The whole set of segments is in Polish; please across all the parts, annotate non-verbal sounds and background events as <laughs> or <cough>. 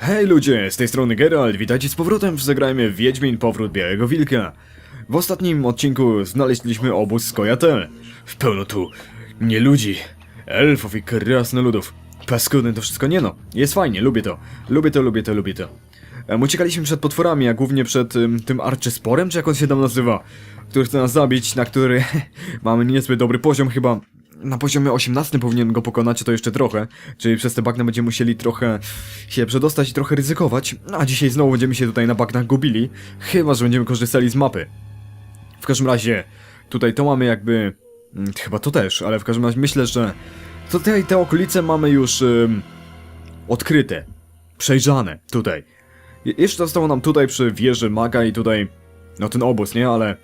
Hej ludzie, z tej strony Geralt, witajcie z powrotem w Zagrajmy Wiedźmin Powrót Białego Wilka. W ostatnim odcinku znaleźliśmy obóz Skojatel. W pełno tu nie ludzi, elfów i krasnoludów. Paskudne to wszystko nie no, jest fajnie, lubię to. Lubię to, lubię to, lubię to. Uciekaliśmy przed potworami, a głównie przed ym, tym arczysporem, czy jak on się tam nazywa, który chce nas zabić, na który <laughs> mamy niezbyt dobry poziom, chyba na poziomie 18 powinien go pokonać, to jeszcze trochę, czyli przez te bagna będziemy musieli trochę się przedostać i trochę ryzykować, a dzisiaj znowu będziemy się tutaj na bagnach gubili, chyba, że będziemy korzystali z mapy. W każdym razie, tutaj to mamy jakby, mm, chyba to też, ale w każdym razie myślę, że tutaj te okolice mamy już odkryte, przejrzane tutaj. Je- jeszcze zostało nam tutaj przy wieży maga i tutaj, no ten obóz, nie, ale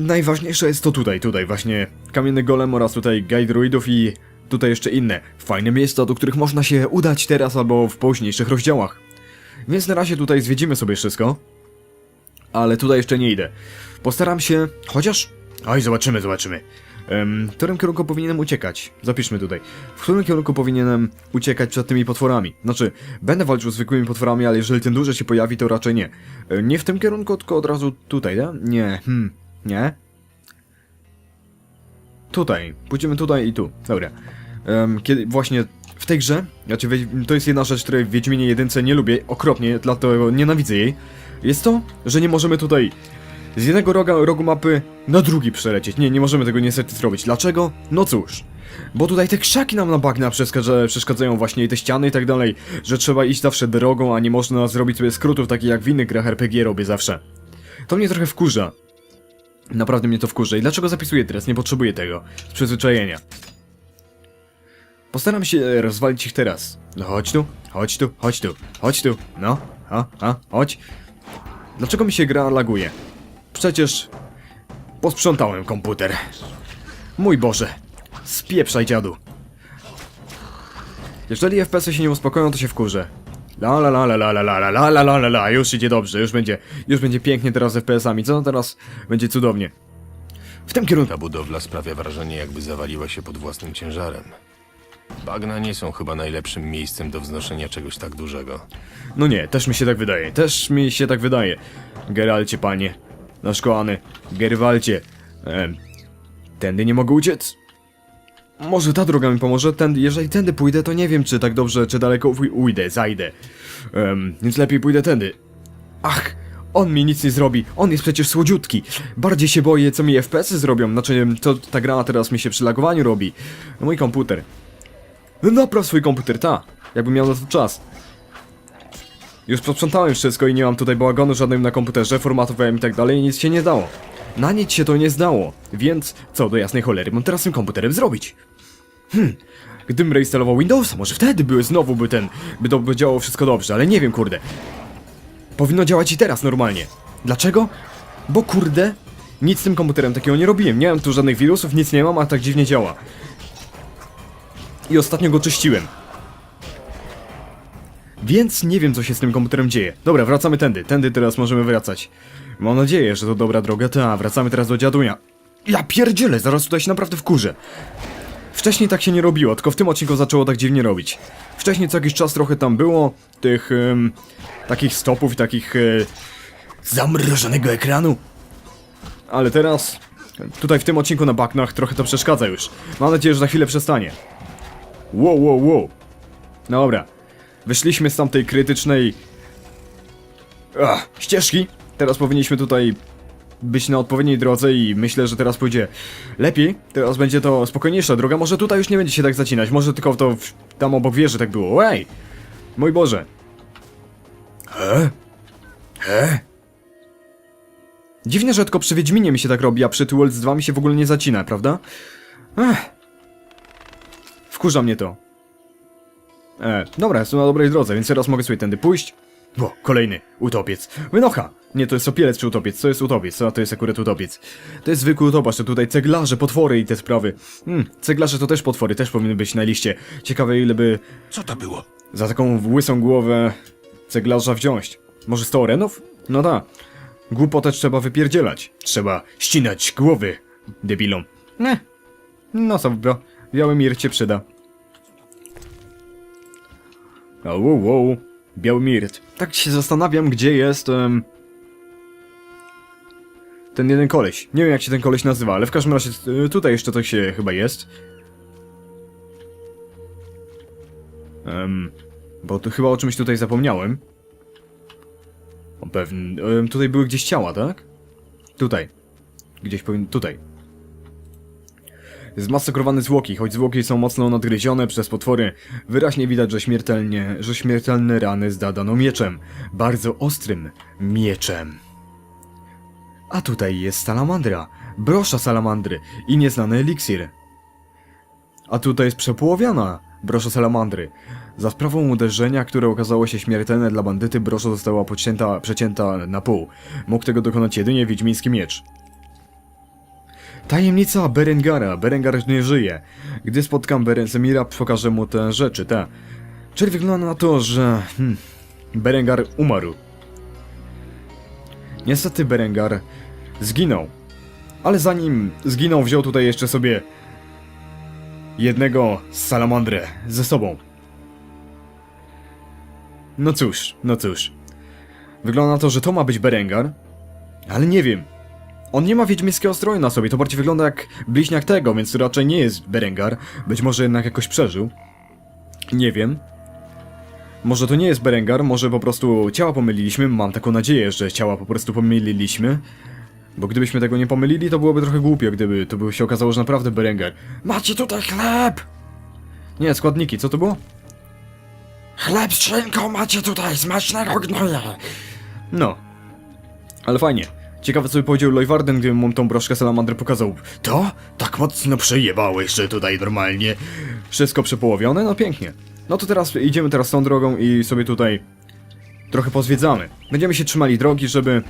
najważniejsze jest to tutaj, tutaj właśnie Kamienny Golem oraz tutaj Guide Druidów i tutaj jeszcze inne fajne miejsca, do których można się udać teraz albo w późniejszych rozdziałach. Więc na razie tutaj zwiedzimy sobie wszystko. Ale tutaj jeszcze nie idę. Postaram się, chociaż... Oj, zobaczymy, zobaczymy. W którym kierunku powinienem uciekać? Zapiszmy tutaj. W którym kierunku powinienem uciekać przed tymi potworami? Znaczy, będę walczył z zwykłymi potworami, ale jeżeli ten duży się pojawi, to raczej nie. E, nie w tym kierunku, tylko od razu tutaj, nie? Nie, hmm, nie? Tutaj. Pójdziemy tutaj i tu. Dobra. Em, kiedy właśnie w tej grze, znaczy to jest jedna rzecz, której w Wiedźminie jedynce nie lubię, okropnie, dlatego nienawidzę jej, jest to, że nie możemy tutaj z jednego roga, rogu mapy na drugi przelecieć. Nie, nie możemy tego niestety zrobić. Dlaczego? No cóż. Bo tutaj te krzaki nam na bagna przeszkadza, przeszkadzają właśnie i te ściany i tak dalej, że trzeba iść zawsze drogą, a nie można zrobić sobie skrótów takich jak w innych grach RPG robię zawsze. To mnie trochę wkurza. Naprawdę mnie to wkurza. I dlaczego zapisuję teraz? Nie potrzebuję tego. Z przyzwyczajenia. Postaram się rozwalić ich teraz. No chodź tu, chodź tu, chodź tu, chodź tu. No, a, a, chodź. Dlaczego mi się gra laguje? Przecież... Posprzątałem komputer. Mój Boże. Spieprzaj dziadu. Jeżeli FPS-y się nie uspokoją, to się wkurzę. La la la la la la la la la la la la la już idzie dobrze, już będzie, już będzie pięknie teraz z FPS-ami, co teraz będzie cudownie. W tym kierunku. Ta budowla sprawia wrażenie, jakby zawaliła się pod własnym ciężarem. Bagna nie są chyba najlepszym miejscem do wznoszenia czegoś tak dużego. No nie, też mi się tak wydaje, też mi się tak wydaje. Geralcie, panie, nasz kochany, Gerwalcie, em, tędy nie mogę uciec? Może ta droga mi pomoże, tędy, jeżeli tędy pójdę, to nie wiem, czy tak dobrze, czy daleko uj- ujdę, zajdę. Em, więc lepiej pójdę tędy. Ach, on mi nic nie zrobi, on jest przecież słodziutki. Bardziej się boję, co mi FPS-y zrobią, znaczy, to ta gra teraz mi się przy lagowaniu robi. Mój komputer. Napraw swój komputer, ta, jakbym miał na to czas. Już posprzątałem wszystko i nie mam tutaj bałaganu żadnym na komputerze, formatowałem i tak dalej i nic się nie dało. Na nic się to nie zdało, więc co do jasnej cholery mam teraz tym komputerem zrobić? Hmm, gdybym reinstalował Windowsa, może wtedy by znowu by ten, by to by działało wszystko dobrze, ale nie wiem kurde. Powinno działać i teraz normalnie. Dlaczego? Bo kurde, nic z tym komputerem takiego nie robiłem, nie mam tu żadnych wirusów, nic nie mam, a tak dziwnie działa. I ostatnio go czyściłem. Więc nie wiem, co się z tym komputerem dzieje. Dobra, wracamy tędy. Tędy teraz możemy wracać. Mam nadzieję, że to dobra droga. Ta, wracamy teraz do dziadunia. Ja pierdzielę, zaraz tutaj się naprawdę wkurzę. Wcześniej tak się nie robiło, tylko w tym odcinku zaczęło tak dziwnie robić. Wcześniej co jakiś czas trochę tam było tych takich stopów i takich e, zamrożonego ekranu. Ale teraz, tutaj w tym odcinku na baknach trochę to przeszkadza już. Mam nadzieję, że za chwilę przestanie. Wow, wow, wow. Dobra. Wyszliśmy z tamtej krytycznej... Ach, ścieżki. Teraz powinniśmy tutaj być na odpowiedniej drodze i myślę, że teraz pójdzie lepiej. Teraz będzie to spokojniejsza droga. Może tutaj już nie będzie się tak zacinać. Może tylko to w, tam obok wieży tak było. Ej! Mój Boże. He? He? Dziwne, że tylko przy Wiedźminie mi się tak robi, a przy Two Worlds 2 mi się w ogóle nie zacina, prawda? Ech. Wkurza mnie to. E, dobra, jestem na dobrej drodze, więc teraz mogę sobie tędy pójść. O, kolejny utopiec. Wynocha! Nie, to jest opielec czy utopiec. Co jest utopiec? A to jest akurat utopiec. To jest zwykły utopacz, to tutaj ceglarze, potwory i te sprawy. Hmm, ceglarze to też potwory, też powinny być na liście. Ciekawe ile by Co to było? za taką łysą głowę ceglarza wziąć. Może 100 orenów? No da. Głupotę trzeba wypierdzielać. Trzeba ścinać głowy debilom. Nie. No co, bio- biały mir cię przyda. Wow, wow. Biały Mirt. Tak się zastanawiam, gdzie jest... em, ten jeden koleś. Nie wiem jak się ten koleś nazywa, ale w każdym razie y, tutaj jeszcze coś się chyba jest. Em, bo tu chyba o czymś tutaj zapomniałem. O pewnie. em, tutaj były gdzieś ciała, tak? Tutaj. Gdzieś powinien. Tutaj. Zmasakrowane zwłoki, choć zwłoki są mocno nadgryzione przez potwory, wyraźnie widać, że śmiertelnie, że śmiertelne rany zdadano mieczem. Bardzo ostrym mieczem. A tutaj jest salamandra, brosza salamandry i nieznany eliksir. A tutaj jest przepołowiana brosza salamandry. Za sprawą uderzenia, które okazało się śmiertelne dla bandyty, brosza została pocięta, przecięta na pół. Mógł tego dokonać jedynie wiedźmiński miecz. Tajemnica Berengara. Berengar nie żyje. Gdy spotkam Berenzemira, pokażę mu te rzeczy, te. Czyli wygląda na to, że... Hmm, Berengar umarł. Niestety Berengar zginął. Ale zanim zginął, wziął tutaj jeszcze sobie jednego salamandrę ze sobą. No cóż, no cóż. Wygląda na to, że to ma być Berengar, ale nie wiem. On nie ma wiedźmińskiego stroju na sobie, to bardziej wygląda jak bliźniak tego, więc to raczej nie jest Berengar. Być może jednak jakoś przeżył. Nie wiem. Może to nie jest Berengar, może po prostu ciała pomyliliśmy. Mam taką nadzieję, że ciała po prostu pomyliliśmy. Bo gdybyśmy tego nie pomylili, to byłoby trochę głupio, gdyby to by się okazało, że naprawdę Berengar. Macie tutaj chleb! Nie, składniki, co to było? Chleb z szynką macie tutaj, smacznego gnoja. No. Ale fajnie. Ciekawe co by powiedział Lojwarden, gdybym mu tą broszkę salamandry pokazał. To? Tak mocno przejebałeś, że tutaj normalnie... Wszystko przepołowione? No pięknie. No to teraz idziemy teraz tą drogą i sobie tutaj... Trochę pozwiedzamy. Będziemy się trzymali drogi, żeby...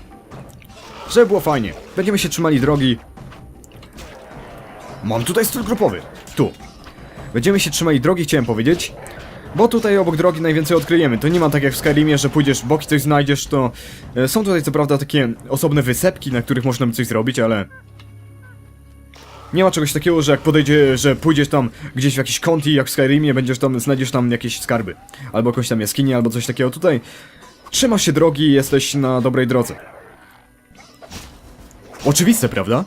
Żeby było fajnie. Będziemy się trzymali drogi... Mam tutaj styl grupowy. Tu. Będziemy się trzymali drogi, chciałem powiedzieć. Bo tutaj obok drogi najwięcej odkryjemy. To nie ma tak jak w Skyrimie, że pójdziesz boki coś znajdziesz, to... e, Są tutaj co prawda takie osobne wysepki, na których można by coś zrobić, ale... Nie ma czegoś takiego, że jak podejdzie, że pójdziesz tam gdzieś w jakiś konti, jak w Skyrimie, będziesz tam, znajdziesz tam jakieś skarby. Albo jakąś tam jaskinię, albo coś takiego. Tutaj trzymasz się drogi i jesteś na dobrej drodze. Oczywiste, prawda?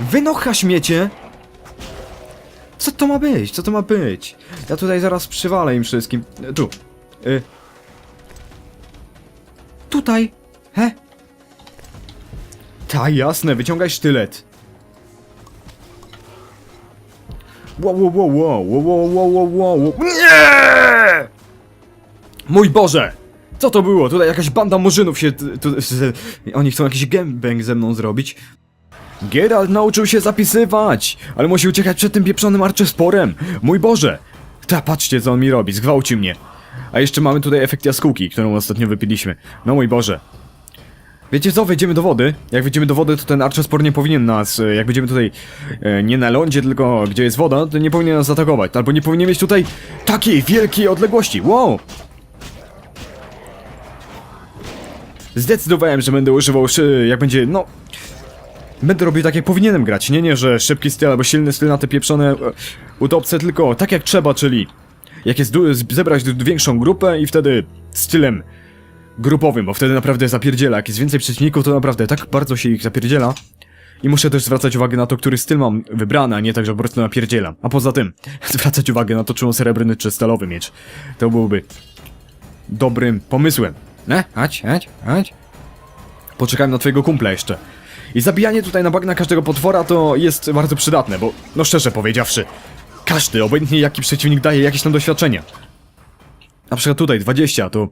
Wynocha śmiecie! Co to ma być? Co to ma być? Ja tutaj zaraz przywalę im wszystkim. Tu. Y. Tutaj. He? Ta, jasne, wyciągaj sztylet. Wow, wow, wow, wow, wow, wow, wow, wow, Nie! Mój Boże! Co to było? Tutaj jakaś banda murzynów się... oni chcą jakiś gangbang ze mną zrobić. Geralt nauczył się zapisywać, ale musi uciekać przed tym pieprzonym arczesporem. Mój Boże! Ta, patrzcie co on mi robi, zgwałci mnie. A jeszcze mamy tutaj efekt jaskółki, którą ostatnio wypiliśmy. No mój Boże. Wiecie co, wejdziemy do wody. Jak wejdziemy do wody, to ten arczespor nie powinien nas, e, jak będziemy tutaj e, nie na lądzie, tylko gdzie jest woda, to nie powinien nas zaatakować. Albo nie powinien mieć tutaj takiej wielkiej odległości. Wow! Zdecydowałem, że będę używał, jak będzie, no, Będę robił tak jak powinienem grać, nie nie, że szybki styl albo silny styl na te pieprzone e, utopce, tylko tak jak trzeba, czyli jak jest zebrać większą grupę i wtedy stylem grupowym, bo wtedy naprawdę zapierdziela. Jak jest więcej przeciwników, to naprawdę tak bardzo się ich zapierdziela. I muszę też zwracać uwagę na to, który styl mam wybrany, a nie tak, że po prostu napierdzielam. A poza tym, <laughs> zwracać uwagę na to, czy on srebrny, czy stalowy miecz. To byłby dobrym pomysłem. Ne? Chodź, chodź, chodź. Poczekałem na twojego kumpla jeszcze. I zabijanie tutaj na bagna każdego potwora to jest bardzo przydatne, bo, no szczerze powiedziawszy, każdy, obojętnie jaki przeciwnik daje jakieś tam doświadczenia. Na przykład tutaj 20 to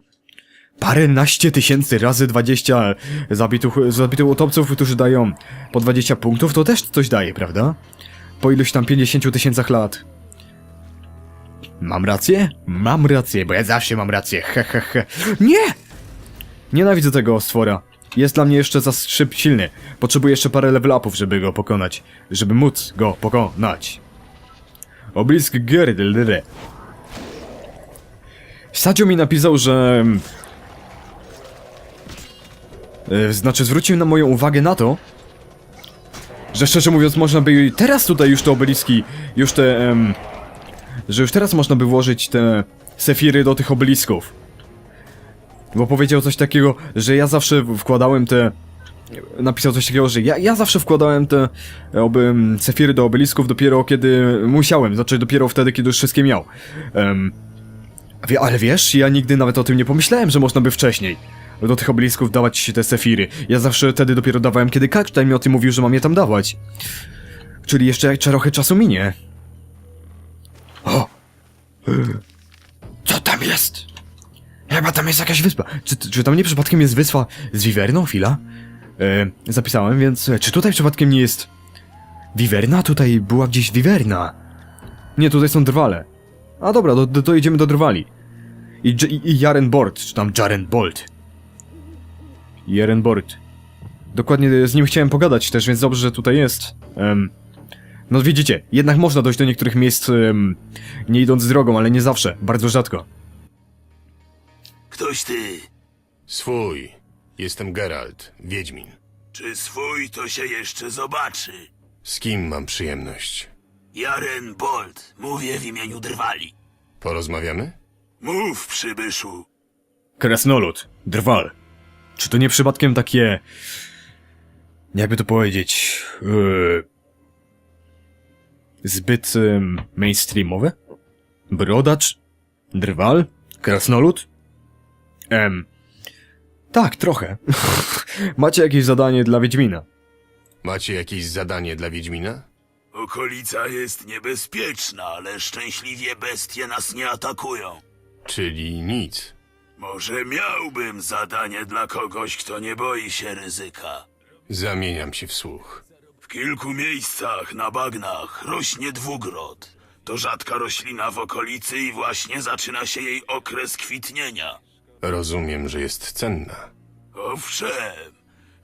paręnaście tysięcy razy 20 zabitych, zabitych utopców, którzy dają po 20 punktów, to też coś daje, prawda? Po iluś tam 50 tysięcach lat. Mam rację? Mam rację, bo ja zawsze mam rację, he he he. Nie! Nienawidzę tego stwora. Jest dla mnie jeszcze za szyb silny. Potrzebuję jeszcze parę level upów, żeby go pokonać. Żeby móc go pokonać. Oblisk Gerdl. Sadio mi napisał, że... e, Znaczy, zwrócił na moją uwagę na to, że szczerze mówiąc, można by teraz tutaj już te obeliski, już te em, że już teraz można by włożyć te sefiry do tych obelisków. Bo powiedział coś takiego, że ja zawsze wkładałem te... Napisał coś takiego, że ja, ja zawsze wkładałem te oby, sefiry do obelisków dopiero kiedy musiałem, znaczy dopiero wtedy, kiedy już wszystkie miał. Ale wiesz, ja nigdy nawet o tym nie pomyślałem, że można by wcześniej do tych obelisków dawać te sefiry. Ja zawsze wtedy dopiero dawałem, kiedy Kacztaj mi o tym mówił, że mam je tam dawać. Czyli jeszcze trochę czasu minie. O! Co tam jest? Chyba tam jest jakaś wyspa. Czy, czy tam nie przypadkiem jest wyspa z Wiwerną? Chwila. E, zapisałem, więc e, czy tutaj przypadkiem nie jest... Wiwerna? Tutaj była gdzieś Wiwerna. Nie, tutaj są drwale. A dobra, to, to, to idziemy do drwali. I, i, i Jaren Bort, czy tam Jaren Bolt. Jaren Bort. Dokładnie z nim chciałem pogadać też, więc dobrze, że tutaj jest. Em, no widzicie, jednak można dojść do niektórych miejsc em, nie idąc drogą, ale nie zawsze, bardzo rzadko. Ktoś ty. Swój. Jestem Geralt, Wiedźmin. Czy swój to się jeszcze zobaczy? Z kim mam przyjemność? Jaren Bolt, mówię w imieniu Drwali. Porozmawiamy? Mów, przybyszu. Krasnolud, drwal. Czy to nie przypadkiem takie. Jakby to powiedzieć. Yy, zbyt ym, mainstreamowe? Brodacz? Drwal? Krasnolud? Em. Tak, trochę. <laughs> Macie jakieś zadanie dla Wiedźmina? Macie jakieś zadanie dla Wiedźmina? Okolica jest niebezpieczna, ale szczęśliwie bestie nas nie atakują. Czyli nic. Może miałbym zadanie dla kogoś, kto nie boi się ryzyka. Zamieniam się w słuch. W kilku miejscach na bagnach rośnie dwugrod. To rzadka roślina w okolicy i właśnie zaczyna się jej okres kwitnienia. Rozumiem, że jest cenna. Owszem,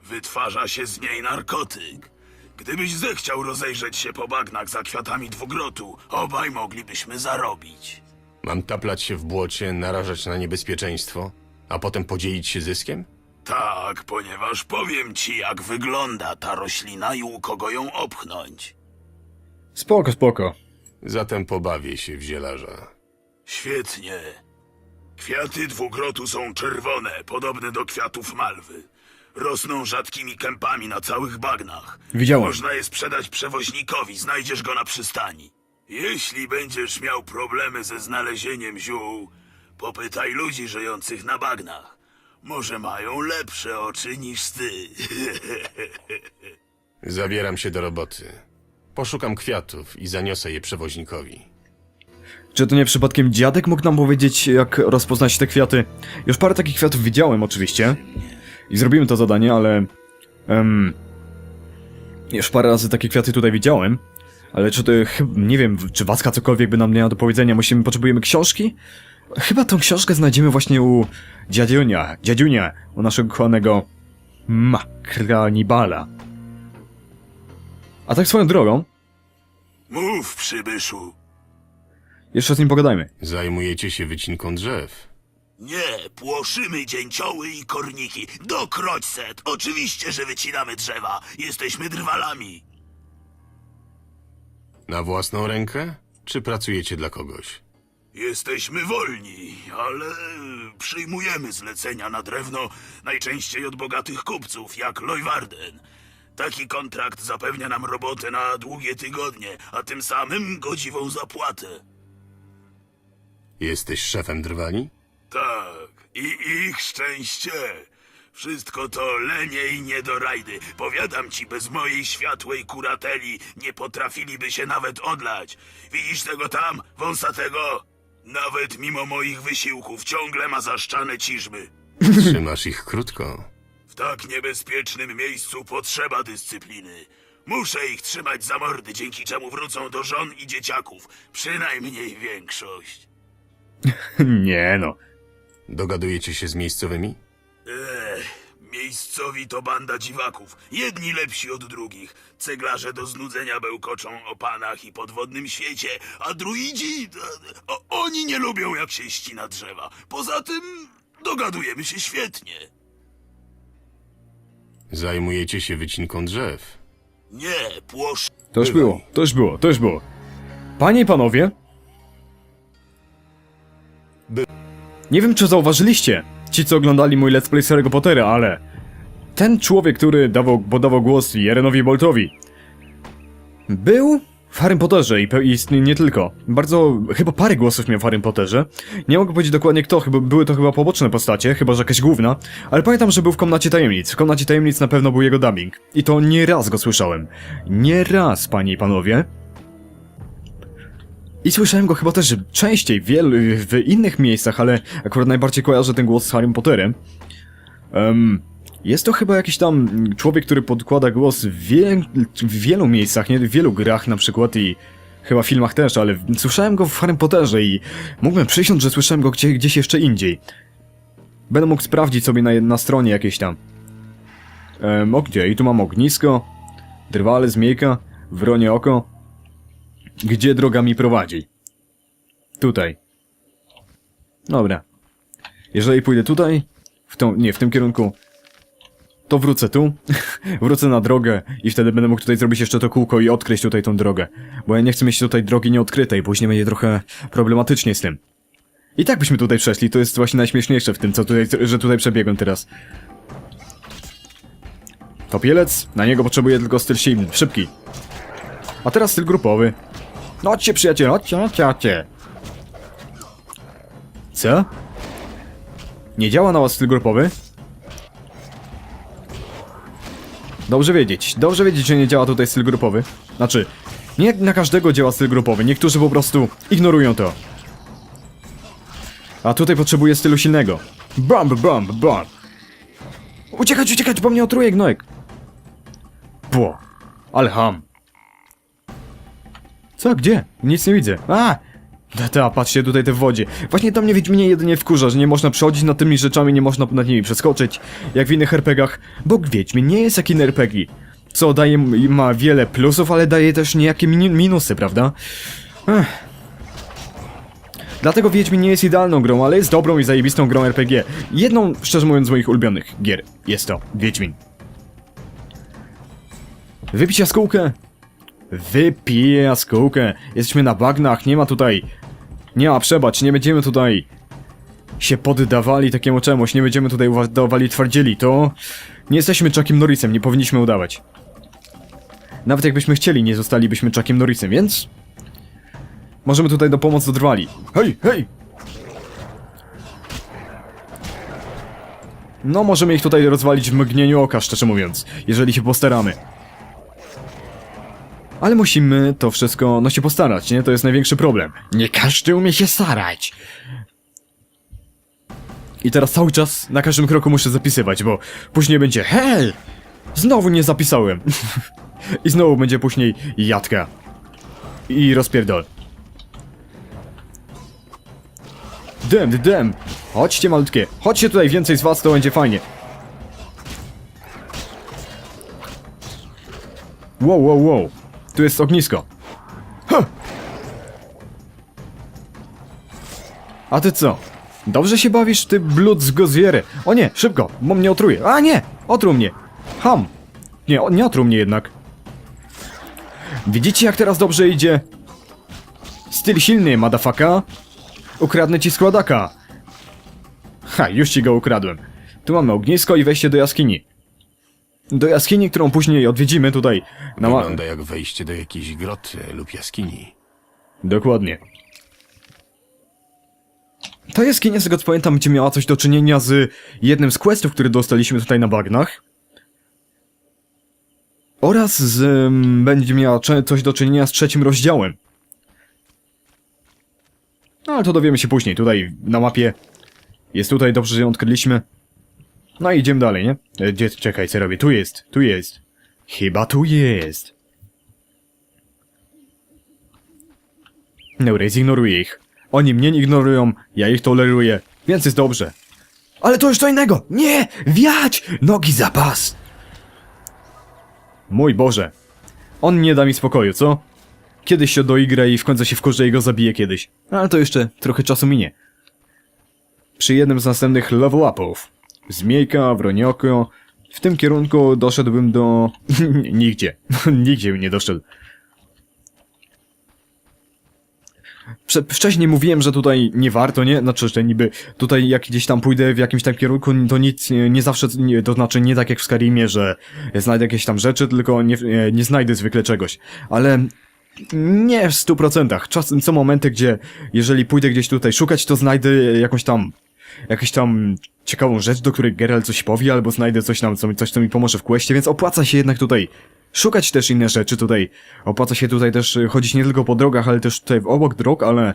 wytwarza się z niej narkotyk. Gdybyś zechciał rozejrzeć się po bagnach za kwiatami dwugrotu, obaj moglibyśmy zarobić. Mam taplać się w błocie, narażać na niebezpieczeństwo, a potem podzielić się zyskiem? Tak, ponieważ powiem ci, jak wygląda ta roślina i u kogo ją opchnąć. Spoko, spoko. Zatem pobawię się w zielarza. Świetnie. Kwiaty dwugrotu są czerwone, podobne do kwiatów malwy. Rosną rzadkimi kępami na całych bagnach. Widziałem. Można je sprzedać przewoźnikowi, znajdziesz go na przystani. Jeśli będziesz miał problemy ze znalezieniem ziół, popytaj ludzi żyjących na bagnach. Może mają lepsze oczy niż ty. <laughs> Zabieram się do roboty. Poszukam kwiatów i zaniosę je przewoźnikowi. Czy to nie przypadkiem dziadek mógł nam powiedzieć, jak rozpoznać te kwiaty? Już parę takich kwiatów widziałem, oczywiście. I zrobiłem to zadanie, ale. em, już parę razy takie kwiaty tutaj widziałem. Ale czy to. Nie wiem, czy Wacka cokolwiek by nam miała do powiedzenia? Musimy, potrzebujemy książki? Chyba tą książkę znajdziemy właśnie u dziadziunia, dziadziunia, u naszego kochanego makranibala. A tak swoją drogą, Mów, przybyszu. jeszcze z nim pogadajmy. Zajmujecie się wycinką drzew. Nie, płoszymy dzięcioły i korniki. Dokroć set. Oczywiście, że wycinamy drzewa. Jesteśmy drwalami. Na własną rękę? Czy pracujecie dla kogoś? Jesteśmy wolni, ale przyjmujemy zlecenia na drewno najczęściej od bogatych kupców, jak Lojwarden. Taki kontrakt zapewnia nam robotę na długie tygodnie, a tym samym godziwą zapłatę. Jesteś szefem drwali? Tak, i ich szczęście. Wszystko to lenie i niedorajdy. Powiadam ci, bez mojej światłej kurateli nie potrafiliby się nawet odlać. Widzisz tego tam, wąsatego? Nawet mimo moich wysiłków ciągle ma zaszczane ciżmy. Trzymasz ich krótko. W tak niebezpiecznym miejscu potrzeba dyscypliny. Muszę ich trzymać za mordy, dzięki czemu wrócą do żon i dzieciaków. Przynajmniej większość. <laughs> Nie no. Dogadujecie się z miejscowymi? Miejscowi to banda dziwaków. Jedni lepsi od drugich. Ceglarze do znudzenia bełkoczą o panach i podwodnym świecie, a druidzi... O, oni nie lubią jak się ścina drzewa. Poza tym dogadujemy się świetnie. Zajmujecie się wycinką drzew. Nie, płosz... To już było, to już było, to już było. Panie i panowie, Nie wiem, czy zauważyliście, ci co oglądali mój let's play z Harry'ego Pottera, ale... Ten człowiek, który dawał, podawał głos Jerenowi Boltowi, był w Harrym Potterze i, i nie tylko. Bardzo, chyba parę głosów miał w Harrym Potterze. Nie mogę powiedzieć dokładnie kto, chyba były to chyba poboczne postacie, chyba że jakaś główna, ale pamiętam, że był w Komnacie Tajemnic. W Komnacie Tajemnic na pewno był jego dubbing. I to nie raz go słyszałem. Nie raz, panie i panowie. I słyszałem go chyba też częściej, wiel, w innych miejscach, ale akurat najbardziej kojarzę ten głos z Harrym Potterem. Em, jest to chyba jakiś tam człowiek, który podkłada głos w, wie, w wielu miejscach, nie? W wielu grach na przykład i chyba filmach też, ale słyszałem go w Harrym Potterze i mógłbym przysiąc, że słyszałem go gdzie, gdzieś jeszcze indziej. Będę mógł sprawdzić sobie na, na stronie jakieś tam. Em, o gdzie? I tu mam ognisko, drwale, zmiejka, wronie oko. Gdzie droga mi prowadzi? Tutaj. Dobra. Jeżeli pójdę tutaj, w tą, nie, w tym kierunku, to wrócę tu, <laughs> wrócę na drogę i wtedy będę mógł tutaj zrobić jeszcze to kółko i odkryć tutaj tą drogę. Bo ja nie chcę mieć tutaj drogi nieodkrytej, później będzie trochę problematycznie z tym. I tak byśmy tutaj przeszli, to jest właśnie najśmieszniejsze w tym, co tutaj, że tutaj przebiegłem teraz. Topielec, na niego potrzebuję tylko styl silny, szybki. A teraz styl grupowy. Chodźcie przyjaciele, chodźcie, chodźcie, chodźcie. Co? Nie działa na was styl grupowy? Dobrze wiedzieć, dobrze wiedzieć, że nie działa tutaj styl grupowy. Znaczy, nie na każdego działa styl grupowy, niektórzy po prostu ignorują to. A tutaj potrzebuję stylu silnego. Bomb, bomb, bomb. Uciekać, uciekać, bo mnie otruje gnojek. Bo, ale ham. Co, gdzie? Nic nie widzę. A! Ta, ta, patrzcie tutaj te w wodzie. Właśnie to mnie Wiedźminie jedynie wkurza, że nie można przechodzić nad tymi rzeczami, nie można nad nimi przeskoczyć, jak w innych RPGach, bo Wiedźmin nie jest jak inne RPG. Co daje, ma wiele plusów, ale daje też niejakie mini- minusy, prawda? Ech. Dlatego Wiedźmin nie jest idealną grą, ale jest dobrą i zajebistą grą RPG. Jedną, szczerze mówiąc, z moich ulubionych gier jest to Wiedźmin. Wypić jaskółkę? Wypiję jaskółkę. Jesteśmy na bagnach, nie ma tutaj... Nie ma przebacz, nie będziemy tutaj... się poddawali takiemu czemuś, nie będziemy tutaj udawali twardzieli, to... Nie jesteśmy Chuckiem Norrisem, nie powinniśmy udawać. Nawet jakbyśmy chcieli, nie zostalibyśmy Chuckiem Norrisem, więc... Możemy tutaj do pomocy dotrwali. Hej, hej! No, możemy ich tutaj rozwalić w mgnieniu oka, szczerze mówiąc, jeżeli się postaramy. Ale musimy to wszystko, no się postarać, nie? To jest największy problem. Nie każdy umie się starać. I teraz cały czas na każdym kroku muszę zapisywać, bo później będzie hej! Znowu nie zapisałem. <laughs> I znowu będzie później jadka. I rozpierdol. Dem, dem! Chodźcie malutkie, chodźcie tutaj więcej z was, to będzie fajnie. Wow, wow, wow. Tu jest ognisko. Ha! A ty co? Dobrze się bawisz, ty blud z. O nie, szybko, bo mnie otruje. A nie, otruł mnie. Ham. Nie, o- nie otruł mnie jednak. Widzicie jak teraz dobrze idzie? Styl silny, madafaka. Ukradnę ci składaka. Ha, już ci go ukradłem. Tu mamy ognisko i wejście do jaskini. Do jaskini, którą później odwiedzimy tutaj. Na ma... Wygląda jak wejście do jakiejś groty lub jaskini. Dokładnie. Ta jaskinia, z tego co pamiętam, będzie miała coś do czynienia z jednym z questów, który dostaliśmy tutaj na bagnach. Oraz z, mm, będzie miała coś do czynienia z trzecim rozdziałem. No ale to dowiemy się później. Tutaj na mapie jest tutaj, dobrze, że ją odkryliśmy. No i idziemy dalej, nie? E, Gdzie, czekaj, co robię? Tu jest, tu jest. Chyba tu jest. Neurez ignoruje ich. Oni mnie nie ignorują, ja ich toleruję, więc jest dobrze. Ale to już co innego! Nie! Wiać! Nogi za pas! Mój Boże. On nie da mi spokoju, co? Kiedyś się doigra i w końcu się wkurzę i go zabiję kiedyś. Ale to jeszcze trochę czasu minie. Przy jednym z następnych level upów. Zmiejka, wronioko. W tym kierunku doszedłbym do... <laughs> Nigdzie. <laughs> Nigdzie bym nie doszedł. Prze wcześniej mówiłem, że tutaj nie warto, nie? Znaczy, że niby tutaj jak gdzieś tam pójdę w jakimś tam kierunku, to nic, nie, zawsze, nie, to znaczy nie tak jak w Skyrimie, że znajdę jakieś tam rzeczy, tylko nie, nie, nie znajdę zwykle czegoś. Ale nie w stu procentach. Czasem są momenty, gdzie jeżeli pójdę gdzieś tutaj szukać, to znajdę jakąś tam, jakąś tam ciekawą rzecz, do której Geralt coś powie, albo znajdę coś tam, co, coś, co mi pomoże w questie, więc opłaca się jednak tutaj szukać też inne rzeczy tutaj. Opłaca się tutaj też y, chodzić nie tylko po drogach, ale też tutaj obok drog, ale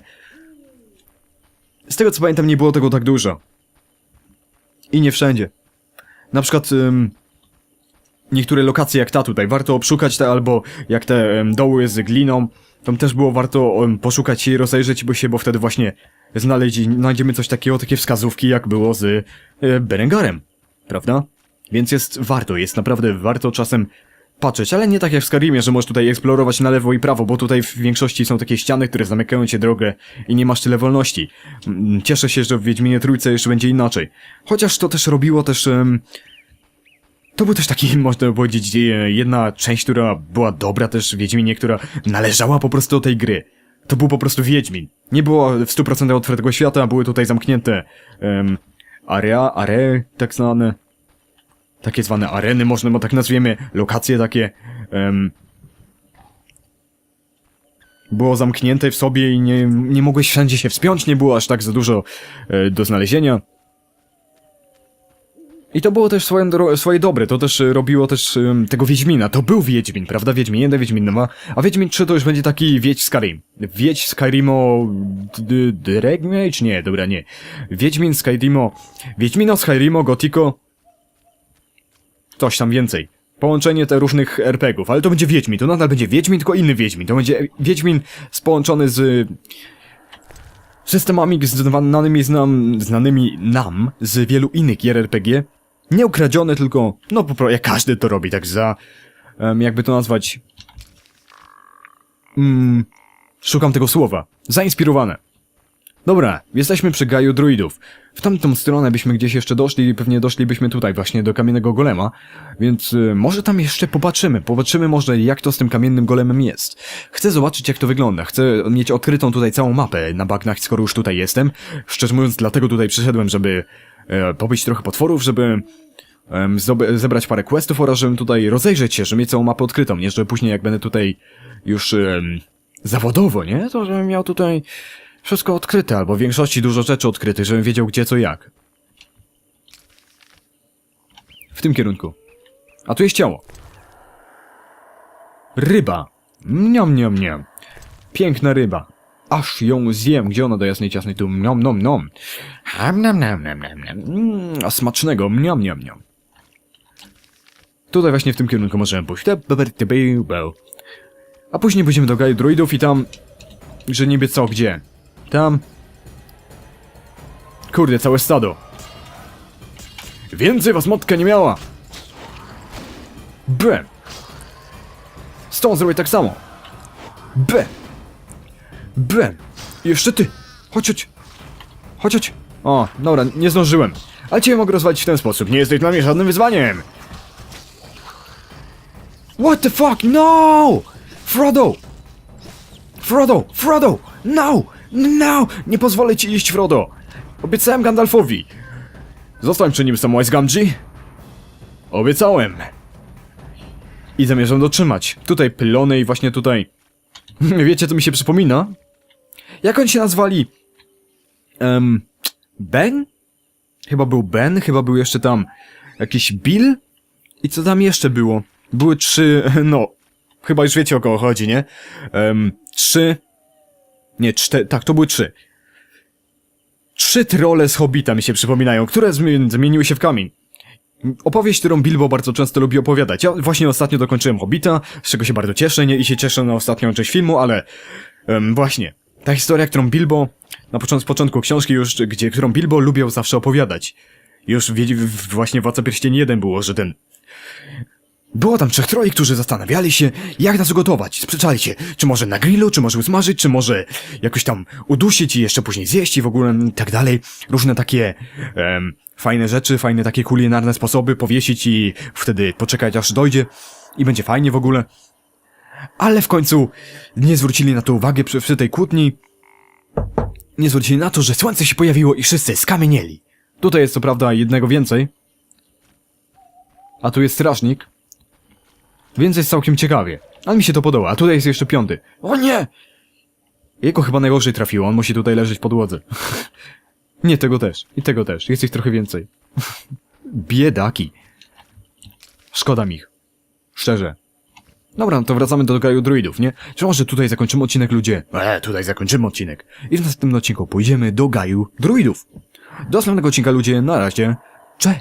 z tego co pamiętam nie było tego tak dużo. I nie wszędzie. Na przykład ym, niektóre lokacje jak ta tutaj, warto obszukać te albo jak te doły z gliną, tam też było warto poszukać i rozejrzeć, bo się, bo wtedy właśnie znaleźć, znajdziemy coś takiego, takie wskazówki jak było z y, Berengarem, prawda? Więc jest warto, jest naprawdę warto czasem patrzeć, ale nie tak jak w Skyrimie, że możesz tutaj eksplorować na lewo i prawo, bo tutaj w większości są takie ściany, które zamykają ci drogę i nie masz tyle wolności. Mm, Cieszę się, że w Wiedźminie Trójce jeszcze będzie inaczej. Chociaż to też robiło też... em, to był też taki, <laughs> można powiedzieć, e, jedna część, która była dobra też w Wiedźminie, która należała po prostu do tej gry. To był po prostu Wiedźmin. Nie było w 100% otwartego świata, były tutaj zamknięte um, area, are, tak zwane takie zwane areny, można bo tak nazwiemy, lokacje takie em, było zamknięte w sobie i nie, nie mogłeś wszędzie się wspiąć, nie było aż tak za dużo e, do znalezienia. I to było też swoje, swoje dobre, to też e, robiło też em, tego Wiedźmina, to był Wiedźmin, prawda? Wiedźmin 1, Wiedźmin 2, a Wiedźmin 3 to już będzie taki Wiedź Skyrim. Wiedź Skyrimo... d- d- Remake? Nie, dobra, nie. Wiedźmin Skyrimo... Wiedźmino Skyrimo Gothico coś tam więcej. Połączenie te różnych RPGów, ale to będzie Wiedźmin, to nadal będzie Wiedźmin, tylko inny Wiedźmin. To będzie Wiedźmin połączony z systemami znanymi, znam, znanymi nam z wielu innych gier RPG. Nie ukradzione, tylko, no po prostu jak każdy to robi, tak za, em, jakby to nazwać, mm, szukam tego słowa, zainspirowane. Dobra, jesteśmy przy Gaju Druidów. W tamtą stronę byśmy gdzieś jeszcze doszli i pewnie doszlibyśmy tutaj właśnie do kamiennego golema, więc y, może tam jeszcze popatrzymy, popatrzymy może jak to z tym kamiennym golemem jest. Chcę zobaczyć jak to wygląda, chcę mieć odkrytą tutaj całą mapę na bagnach, skoro już tutaj jestem. Szczerze mówiąc, dlatego tutaj przyszedłem, żeby e, pobić trochę potworów, żeby zebrać parę questów oraz żebym tutaj rozejrzeć się, żeby mieć całą mapę odkrytą, nie? Żeby później jak będę tutaj już zawodowo, nie? To żebym miał tutaj wszystko odkryte, albo w większości dużo rzeczy odkrytych, żebym wiedział gdzie, co, jak. W tym kierunku. A tu jest ciało. Ryba. Mniam, mniam, mniam. Piękna ryba. Aż ją zjem. Gdzie ona do jasnej ciasnej tu? Mniam, nom, nom. Ham, nam, nam, nam, nam, nam. Mm, a smacznego. Mniam, mniam, mniam. Tutaj właśnie w tym kierunku możemy pójść. A później pójdziemy do Gaju Druidów i tam... Że niby co, gdzie? Tam... Kurde, całe stado. Więcej was motka nie miała! B. Stąd zrobię tak samo. B. B. I Jeszcze ty. Chodź, chodź. Chodź, chodź. O, dobra, nie zdążyłem. Ale cię mogę rozwalić w ten sposób. Nie jesteś dla mnie żadnym wyzwaniem. What the fuck? No! Frodo! Frodo! Frodo! No! No! Nie pozwolę ci iść, Frodo! Obiecałem Gandalfowi. Zostań przy nim, Samwise Gamgee. Obiecałem. I zamierzam dotrzymać. Tutaj pylony i właśnie tutaj... <laughs> Wiecie, co mi się przypomina? Jak oni się nazwali? Em... Ben? Chyba był Ben, chyba był jeszcze tam jakiś Bill? I co tam jeszcze było? Były trzy, <laughs> no, chyba już wiecie o kogo chodzi, nie? Em, trzy, nie, cztery, tak, to były trzy. Trzy trole z Hobbita mi się przypominają, które zmi- zmieniły się w kamień. Opowieść, którą Bilbo bardzo często lubi opowiadać. Ja właśnie ostatnio dokończyłem Hobbita, z czego się bardzo cieszę, nie? I się cieszę na ostatnią część filmu, ale... em, właśnie. Ta historia, którą Bilbo... Na początku, początku książki już, gdzie, którą Bilbo lubiał zawsze opowiadać. Już wiedzi, w- właśnie Władca Pierścieni 1 było, że ten... Było tam trzech troli, którzy zastanawiali się, jak nas ugotować. Sprzeczali się, czy może na grillu, czy może usmażyć, czy może jakoś tam udusić i jeszcze później zjeść i w ogóle i tak dalej. Różne takie em, fajne rzeczy, fajne takie kulinarne sposoby powiesić i wtedy poczekać aż dojdzie i będzie fajnie w ogóle. Ale w końcu nie zwrócili na to uwagi przy, przy tej kłótni Nie zwrócili na to, że słońce się pojawiło i wszyscy skamienieli. Tutaj jest co prawda jednego więcej. A tu jest strażnik. Więc jest całkiem ciekawie. Ale mi się to podoba. A tutaj jest jeszcze piąty. O nie! Jego chyba najgorzej trafiło, on musi tutaj leżeć w podłodze. <laughs> Nie, tego też. I tego też. Jest ich trochę więcej. <laughs> Biedaki. Szkoda mi ich. Szczerze. Dobra, no to wracamy do kraju druidów, nie? Czy może tutaj zakończymy odcinek, ludzie? E, tutaj zakończymy odcinek. I w następnym odcinku pójdziemy do gaju druidów. Do następnego odcinka, ludzie. Na razie. Cześć!